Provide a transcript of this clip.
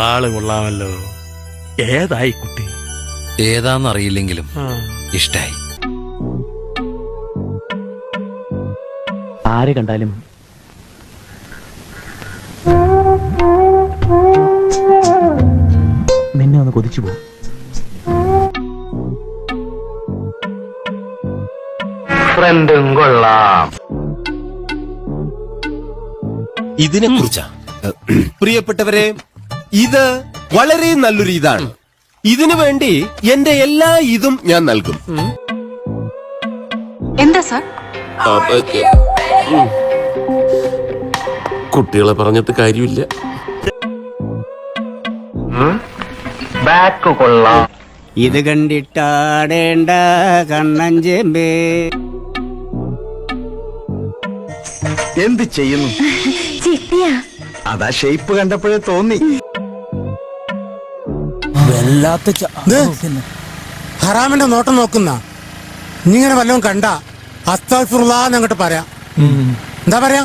ആൾ കൊള്ളാമല്ലോ. ഏതായി കുട്ടി? ഏതാന്നറിയില്ലെങ്കിലും ഇഷ്ടായി. ആര് കണ്ടാലും നിന്നെ ഒന്ന് കൊതിച്ചു പോകും. ഫ്രണ്ടും കൊള്ളാം. ഇതിനെ കുറിച്ചാ പ്രിയപ്പെട്ടവരെ ഇത് വളരെ നല്ലൊരു ഇതാണ്. ഇതിനു വേണ്ടി എന്റെ എല്ലാ ഇതും ഞാൻ നൽകും. എന്താ സാർ? കുട്ടികളെ പറഞ്ഞിട്ട് കാര്യമില്ല. ബാക്ക് കൊള്ളാം. ഇത് കണ്ടിട്ടാടേണ്ട കണ്ണഞ്ചേമ്പേ എന്ത് ചെയ്യുന്നു? അതാ ഷേപ്പ് കണ്ടപ്പോഴേ തോന്നി. ഹറാമിന്റെ നോട്ടം നോക്കുന്ന. ഇങ്ങനെ വല്ലതും കണ്ട അസ്താഫുറുല്ലാന്ന് അങ്ങോട്ട് പറയാം. എന്താ പറയാ?